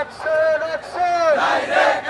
Action, action! Direct